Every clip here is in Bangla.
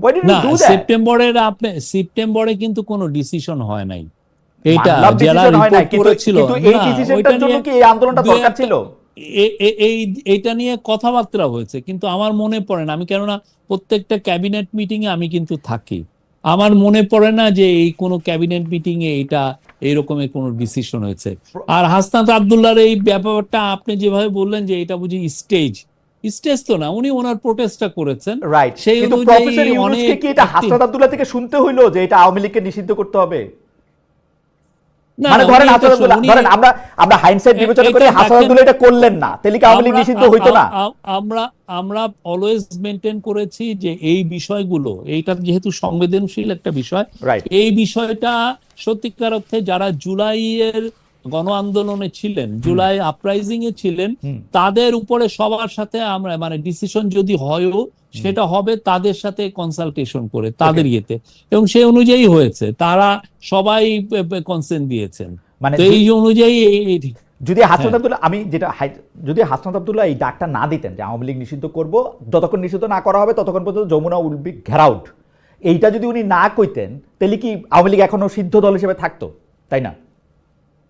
Why did you না do that? সেপ্টেম্বরের আপনি সেপ্টেম্বরে কিন্তু কোনো ডিসিশন হয় নাই এটা মানলাম যারা decision হয় নাই, রিপোর্ট কিন্তু- করেছিল কিন্তু এই না, decisionটার ওইটা জন্য নিয়ে কি এই আন্দোলনটা দু দরকার একটা- ছিল? এ- এ- এই এইটা নিয়ে কথাবার্তা হয়েছে কিন্তু আমার মনে পড়ে না আমি কেননা প্রত্যেকটা ক্যাবিনেট মিটিং এ আমি কিন্তু থাকি আমার মনে পড়ে না যে এই কোনো ক্যাবিনেট মিটিং এ এটা এইরকমের কোনো ডিসিশন হয়েছে আর হাসনাত আবদুল্লাহর এই ব্যাপারটা আপনি যেভাবে বললেন যে এটা বুঝি স্টেজ স্টেজ তো না উনি ওনার প্রোটেস্টটা করেছেন। রাইট সেই কিন্তু প্রফেসর ইউনুসকে কি এটা হাসনাত আব্দুল্লাহ থেকে শুনতে হইল যে এটা আওয়ামী লীগকে নিষিদ্ধ করতে হবে? মানে ধরেন আব্দুল্লাহ ধরেন আমরা আমরা হাইন্ডসাইট বিবেচনা করি আব্দুল্লাহ এটা করলেন না তাহলে কি আওয়ামী লীগ নিষিদ্ধ হইতো না? আমরা আমরা অলওয়েজ মেনটেন করেছি যে এই বিষয়গুলো এইটা যেহেতু সংবেদনশীল একটা বিষয় এই বিষয়টা সত্যিকার অর্থে যারা জুলাইয়ের গণ আন্দোলনে ছিলেন জুলাই আপরাইজিং এ ছিলেন তাদের উপরে সবার সাথে আমরা মানে ডিসিশন যদি হয়ও সেটা হবে তাদের সাথে কনসালটেশন করে তাদের ইয়েতে। এবং সেই অনুযায়ী হয়েছে তারা সবাই কনসেন্ট দিয়েছেন। মানে এই অনুযায়ী যদি হাসনাত হ্যাঁ। আব্দুল্লাহ আমি যেটা যদি হাসনাত আব্দুল্লাহ এই ডাকটা না দিতেন যে আওয়ামী লীগ নিষিদ্ধ করব যতক্ষণ নিষিদ্ধ না করা হবে ততক্ষণ পর্যন্ত যমুনা উইল বি ঘেরাউট এইটা যদি উনি না কইতেন তাহলে কি আওয়ামী লীগ এখনও সিদ্ধ দল হিসেবে থাকতো? তাই না?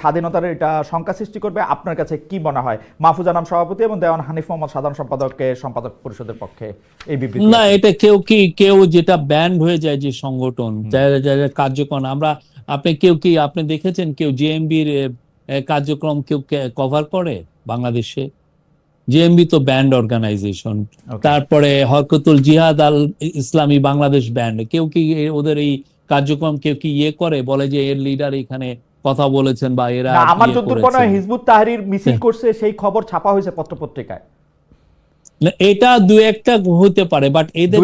স্বাধীনতার এটা শঙ্কা সৃষ্টি করবে। আপনার কাছে কি মনে হয়? মাহফুজা নাম সভাপতি এবং দেওয়ান হানিফ মোহাম্মদ সাধারণ সম্পাদককে সম্পাদক পরিষদের পক্ষে এই বিবৃতি না এটা কেউ কি কেউ যেটা ব্যান্ড হয়ে যায় যে সংগঠন যারা যারা কার্যক্রম আমরা আপনি কেউ কি আপনি দেখেছেন কেউ জেএমবির কার্যক্রম কেউ কভার করে বাংলাদেশে? জেএমবি তো ব্যান্ড অর্গানাইজেশন তারপরে হরকতুল জিহাদ আল ইসলামী বাংলাদেশ ব্যান্ড কেউ কি ওদের এই কার্যক্রম কেউ কি ইয়ে করে? বলে যে এর লিডার এখানে কথা বলেছেন বা এরা আমার ইয়ে যতদূর মনে হয় হিজবুত তাহরির মিছিল হ্যাঁ। করছে সেই খবর ছাপা হয়েছে পত্রপত্রিকায়। না, এটা দু একটা হতে পারে বাট এদের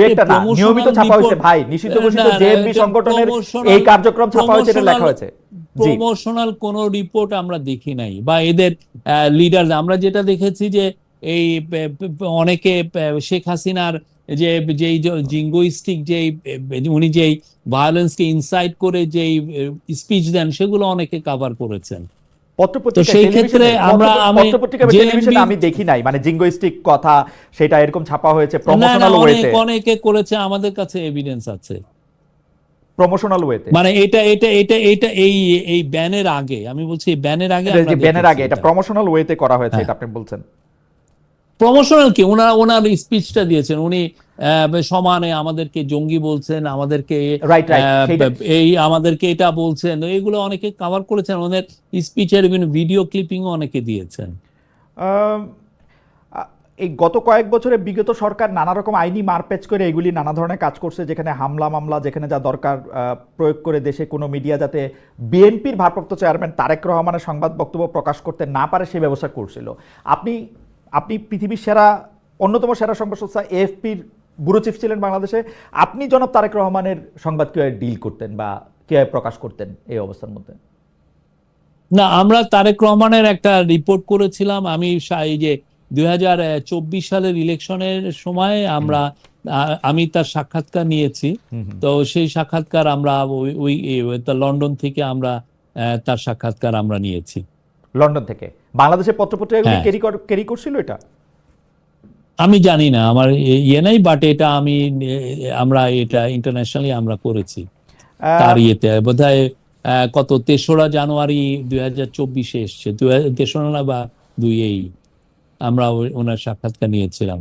নিয়মিত ছাপা হয়েছে। ভাই নিষিদ্ধ ঘোষিত জেএমবি সংগঠনের এই কার্যক্রম ছাপা হয়েছে এটা লেখা হয়েছে। প্রমোশনাল কোন রিপোর্ট আমরা দেখি নাই। বা এদের লিডার আমরা যেটা দেখেছি যে এই অনেকে শেখ হাসিনার যে যেই জিঙ্গোইস্টিক যেই আহ, উনি যেই ভায়োলেন্সকে ইনসাইট করে যেই স্পিচ দেন সেগুলো অনেকে কভার করেছেন। সেই ক্ষেত্রে আমরা আমি দেখি নাই মানে জিঙ্গোইস্টিক কথা সেটা এরকম ছাপা হয়েছে প্রমোশনাল অনেক ওয়েতে অনেকে করেছে আমাদের কাছে এভিডেন্স আছে। প্রমোশনাল ওয়েতে মানে এটা এটা এটা এটা এই এই ব্যানের আগে আমি বলছি ব্যানের আগে ব্যানের আগে এটা প্রমোশনাল ওয়েতে করা হয়েছে হ্যাঁ। এটা আপনি বলছেন। প্রমোশনাল কি? ওনার ওনার স্পিচটা দিয়েছেন। উনি সমানে আমাদেরকে জঙ্গি বলছেন আমাদেরকে এই আমাদেরকে এটা বলছেন। এগুলো অনেকে কভার করেছেন। ওদের স্পিচের বিভিন্ন ভিডিও ক্লিপিংও অনেকে দিয়েছেন। এই গত কয়েক বছরে বিগত সরকার নানা রকম আইনি মারপ্যাচ করে এগুলি নানা ধরনের কাজ করছে যেখানে হামলা মামলা যেখানে যা দরকার প্রয়োগ করে দেশে কোনো মিডিয়া যাতে বিএনপির ভারপ্রাপ্ত চেয়ারম্যান তারেক রহমানের সংবাদ বক্তব্য প্রকাশ করতে না পারে সেই ব্যবস্থা করছিল। আপনি আপনি পৃথিবীর সেরা অন্যতম সেরা সংবাদ সংস্থা এএফপির ব্যুরো চিফ ছিলেন বাংলাদেশে। আপনি জনাব তারেক রহমানের সংবাদ কীভাবে ডিল করতেন বা কীভাবে প্রকাশ করতেন এই অবস্থার মধ্যে? না আমরা তারেক রহমানের একটা রিপোর্ট করেছিলাম। আমি এই যে দুই হাজার চব্বিশ সালের ইলেকশনের সময় আমরা আমি তার সাক্ষাৎকার নিয়েছি। তো সেই সাক্ষাৎকার আমরা ওই লন্ডন থেকে আমরা তার সাক্ষাৎকার আমরা নিয়েছি। লন্ডন থেকে? বাংলাদেশের পত্রপত্রিকাগুলি। ক্যারি ক্যারি করছিল এটা? আমি জানি না আমার ইয়ে নাই বাট এটা আমি আমরা এটা ইন্টারন্যাশনালি আমরা করেছি। তার ইয়েতে বোধ আহ, কত তেসরা জানুয়ারি দুই হাজার চব্বিশে এসছে। তেসরা না বা দুই এই আমরা ওনার সাক্ষাৎকার নিয়েছিলাম।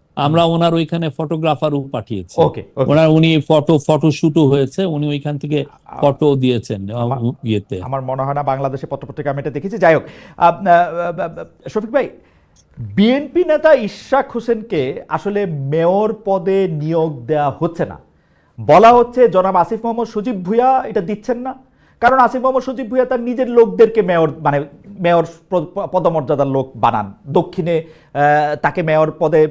আমরা ওনার ওইখানে ফটোগ্রাফারও পাঠিয়েছি। ওনার উনি ফটো ফটো শুটও হয়েছে উনি ওইখান থেকে ফটো দিয়েছেন ইয়েতে। আমার মনে হয় না বাংলাদেশে পত্রপত্রিকা আমি এটা দেখেছি। যাই হোক শফিক ভাই বিএনপি নেতা ইশাক হোসেনকে আসলে মেয়র পদে নিয়োগ দেওয়া হচ্ছে না। বলা হচ্ছে জনাব আসিফ মোহাম্মদ সজীব ভুইয়া এটা দিচ্ছেন না। কারণ আসিফ মোহাম্মদ সজীব ভুইয়া তার নিজের লোকদেরকে মেয়র মানে মেয়র পদমর্যাদার লোক বানান। দক্ষিণে আহ, তাকে মেয়র পদে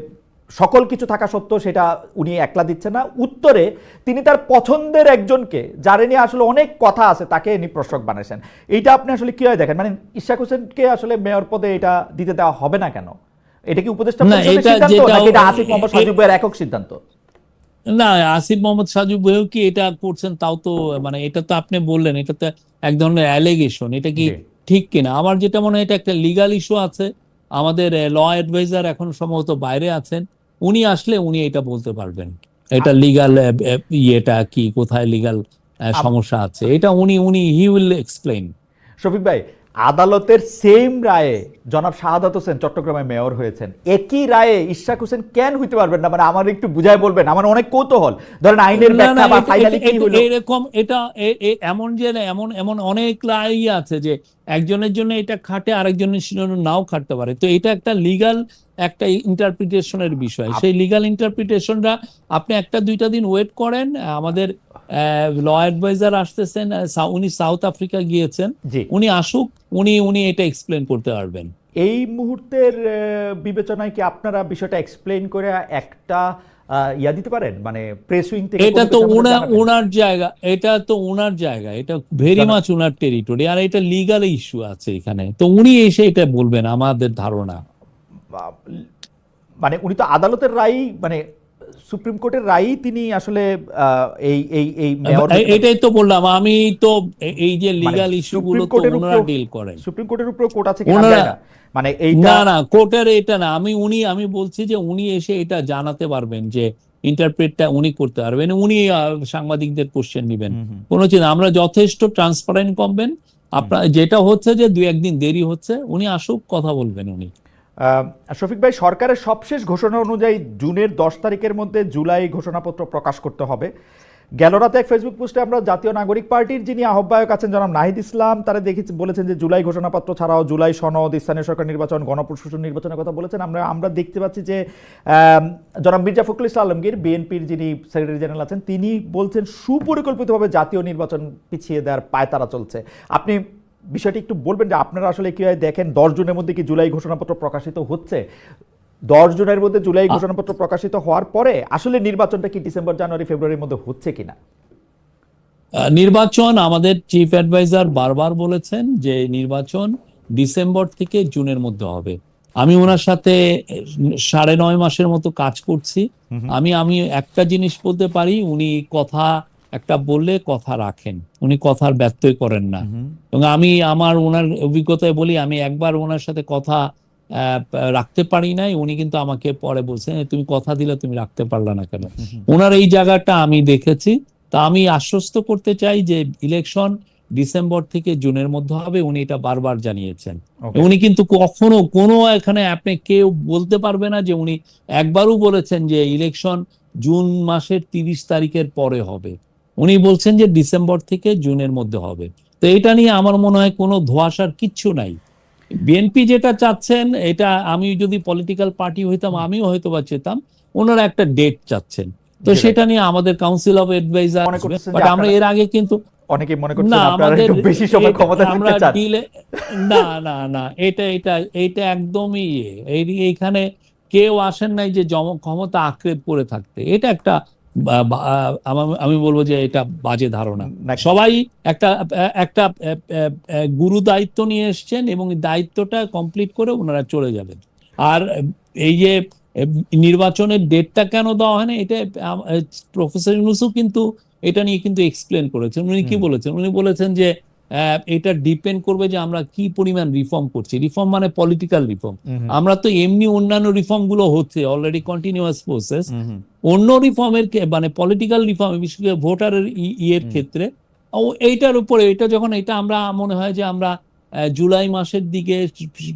সকল কিছু থাকা সত্ত্বেও সেটা উনি একলা দিচ্ছেন না। উত্তরে তিনি তার পছন্দের একজনকে যারে নিয়ে আসলে অনেক কথা আছে তাকে ইনি প্রশ্রক বানাইছেন এইটা আপনি আসলে কীভাবে দেখেন? মানে ইশাক হোসেনকে আসলে মেয়র পদে এটা দিতে দেওয়া হবে না কেন? এটা কি উপদেষ্টা এটা আসিফ মোহাম্মদ এ- সাজিব একক সিদ্ধান্ত? না আসিফ মোহাম্মদ সাজু বইও কি এটা করছেন তাও তো মানে এটা তো আপনি বললেন এটা তো এক ধরনের অ্যালিগেশন এটা কি ঠিক কিনা? আমার যেটা মনে হয় এটা একটা লিগাল ইস্যু আছে। আমাদের ল অ্যাডভাইজার এখন সম্ভবত বাইরে আছেন। উনি আসলে উনি এটা বলতে পারবেন। এটা লিগাল ইয়েটা কি কোথায় লিগাল সমস্যা আছে? এটা উনি উনি হি উইল এক্সপ্লেইন শফিক ভাই আদালতের সেম রায়ে জনাব শাহাদাত হোসেন চট্টগ্রামে মেয়র হয়েছেন। একই রায়ে ইশাক হোসেন কেন হইতে পারবেন না? মানে আমার একটু বুঝায় বলবেন আমার অনেক কৌতূহল। ধরেন আইনের ব্যাখ্যা বা ফাইনালি কি হলো এরকম এটা এমন যে এমন এমন অনেক লাই আছে যে একজনের জন্য এটা খাটে আরেকজনের জন্য নাও খাটতে পারে। তো এটা একটা লিগাল একটা ইন্টারপ্রিটেশনের বিষয়। সেই লিগাল ইন্টারপ্রিটেশনটা আপনি একটা দুইটা দিন ওয়েট করেন আমাদের ল অ্যাডভাইজার আসতেছেন উনি সাউথ আফ্রিকা গিয়েছেন। উনি আসুক উনি উনি এটা এক্সপ্লেন করতে পারবেন। এই মুহূর্তের বিবেচনায় কি আপনারা বিষয়টা এক্সপ্লেন করে একটা ইয়া দিতে পারেন? মানে প্রেস উইং থেকে এটা তো ওনার ওনার জায়গা এটা তো ওনার জায়গা এটা ভেরি মাচ ওনার টেরিটরি আর এটা লিগাল ইস্যু আছে এখানে। তো উনি এসে এটা বলবেন আমাদের ধারণা। মানে উনি তো আদালতের রায় মানে সুপ্রিম কোর্টের রায়ই তিনি আসলে এই এই এই এটাই তো বললাম আমি তো এই যে লিগাল মানে ইস্যু তো ওনারা ডিল করেন। সুপ্রিম কোর্টের উপর কোর্ট আছে কি না। মানে এইটা না না কোর্টের এটা না আমি উনি আমি বলছি যে উনি এসে এটা জানাতে পারবেন যে ইন্টারপ্রেটটা উনি করতে পারবেন উনি সাংবাদিকদের কোশ্চেন নেবেন। কোনো চিন্তা আমরা যথেষ্ট ট্রান্সপারেন্ট করবেন আপনার যেটা হচ্ছে যে দুই একদিন দেরি হচ্ছে উনি আসুক কথা বলবেন উনি। শফিক ভাই, সরকারের সবশেষ ঘোষণা অনুযায়ী জুনের দশ তারিখের মধ্যে জুলাই ঘোষণাপত্র প্রকাশ করতে হবে। গেল রাতে এক ফেসবুক পোস্টে আমরা জাতীয় নাগরিক পার্টির যিনি আহ্বায়ক আছেন জনাব নাহিদ ইসলাম, তারা দেখেছি বলেছেন যে জুলাই ঘোষণাপত্র ছাড়াও জুলাই সনদ, স্থানীয় সরকার নির্বাচন, গণপ্রশাসন নির্বাচনের কথা বলেছেন। আমরা আমরা দেখতে পাচ্ছি যে জনাব মির্জা ফখরুল ইসলাম আলমগীর, বিএনপির যিনি সেক্রেটারি জেনারেল আছেন, তিনি বলছেন সুপরিকল্পিতভাবে জাতীয় নির্বাচন পিছিয়ে দেওয়ার পায়তারা চলছে। আপনি বিষয়টি একটু বলবেন যে আপনারা আসলে কীভাবে দেখেন দশ জনের মধ্যে কি জুলাই ঘোষণাপত্র প্রকাশিত হচ্ছে? দশ জুনের মধ্যে জুলাই ঘোষণাপত্র প্রকাশিত হওয়ার পরে আসলে নির্বাচনটা কি ডিসেম্বর জানুয়ারি ফেব্রুয়ারির মধ্যে হচ্ছে কিনা? নির্বাচন আমাদের চিফ অ্যাডভাইজার বারবার বলেছেন যে নির্বাচন ডিসেম্বর থেকে জুনের মধ্যে হবে। আমি ওনার সাথে সাড়ে নয় মাসের মতো কাজ করছি। আমি আমি একটা জিনিস বলতে পারি উনি কথা একটা বললে কথা রাখেন। উনি কথার ব্যত্যয় করেন না। এবং আমি আমার ওনার অভিজ্ঞতায় বলি আমি একবার ওনার সাথে কথা রাখতে পারি নাই উনি কিন্তু আমাকে পরে বলছেন তুমি কথা দিলে তুমি রাখতে পারলা না কেন? ওনার এই জায়গাটা আমি দেখেছি। তা আমি আশ্বস্ত করতে চাই যে ইলেকশন ডিসেম্বর থেকে জুনের মধ্যে হবে উনি এটা বারবার জানিয়েছেন। উনি কিন্তু কখনো কোনো এখানে আপনি কেউ বলতে পারবে না যে উনি একবারও বলেছেন যে ইলেকশন জুন মাসের তিরিশ তারিখের পরে হবে। উনি বলছেন যে ডিসেম্বর থেকে জুনের মধ্যে হবে। তো এটা নিয়ে আমার মনে হয় কোনো ধোয়াশার কিচ্ছু নাই। বিএনপি যেটা চাচ্ছেন এটা আমি যদি পলিটিক্যাল পার্টি হইতাম আমিও হয়তো বা চেতাম। ওনারা একটা ডেট চাচ্ছেন। তো সেটা নিয়ে আমাদের কাউন্সিল অফ এডভাইজার বাট আমরা এর আগে কিন্তু অনেকেই মনে করছেন আপনারা আমাদের একটু বেশি সময় ক্ষমতা চান। না না না এটা এটা এটা একদমই। এই এইখানে কেউ আসেন নাই যে ক্ষমতা আঁকড়ে পড়ে থাকতে। এটা একটা আমা- আমি বলব যে এটা বাজে ধারণা। সবাই একটা একটা গুরু দায়িত্ব নিয়ে এসছেন এবং দায়িত্বটা কমপ্লিট করে ওনারা চলে যাবেন আর এই যে নির্বাচনের ডেটটা কেন দেওয়া হয় না এটা প্রফেসর ইউনুসও কিন্তু এটা নিয়ে কিন্তু এক্সপ্লেন করেছেন। উনি কি বলেছেন? উনি বলেছেন যে এটা ডিপেন্ড করবে যে আমরা কি পরিমাণ রিফর্ম করছি। রিফর্ম মানে পলিটিক্যাল রিফর্ম আমরা তো এমনি অন্যান্য রিফর্মগুলো হচ্ছে অলরেডি কন্টিনিউয়াস প্রসেস। অন্য রিফর্মের মানে পলিটিক্যাল রিফর্ম বিশেষ করে ভোটারের ইয়ের ক্ষেত্রে ও এইটার উপরে এটা যখন এটা আমরা মনে হয় যে আমরা জুলাই মাসের দিকে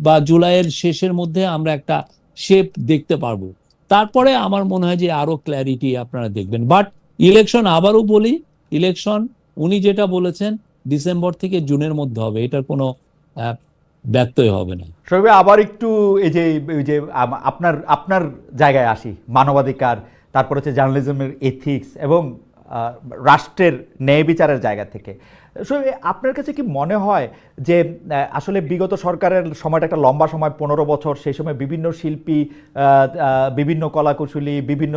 বা জুলাইয়ের শেষের মধ্যে আমরা একটা শেপ দেখতে পারব। তারপরে আমার মনে হয় যে আরও ক্ল্যারিটি আপনারা দেখবেন। বাট ইলেকশন আবারও বলি ইলেকশন উনি যেটা বলেছেন ডিসেম্বর থেকে জুনের মধ্যে হবে এটার কোনো ব্যত্যয় হবে না। ভাই, আবার একটু এই যে এই যে আপনার আপনার জায়গায় আসি মানবাধিকার তারপর হচ্ছে জার্নালিজমের এথিক্স এবং রাষ্ট্রের ন্যায় বিচারের জায়গা থেকে। শোয়েব, আপনার কাছে কি মনে হয় যে আসলে বিগত সরকারের সময়টা একটা লম্বা সময় পনেরো বছর সেই সময় বিভিন্ন শিল্পী বিভিন্ন কলাকুশলী বিভিন্ন